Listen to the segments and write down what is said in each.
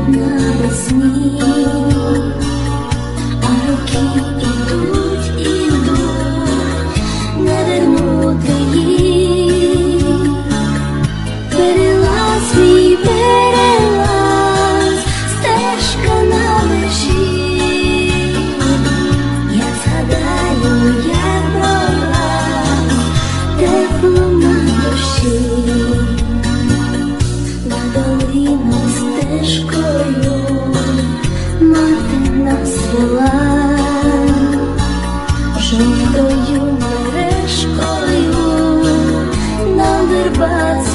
Nabas me I'll keep but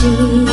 心。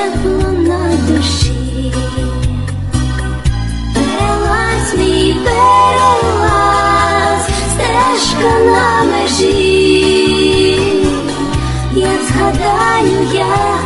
тепло на душі, перелазь мій перелаз, стежка на межі, я згадаю я.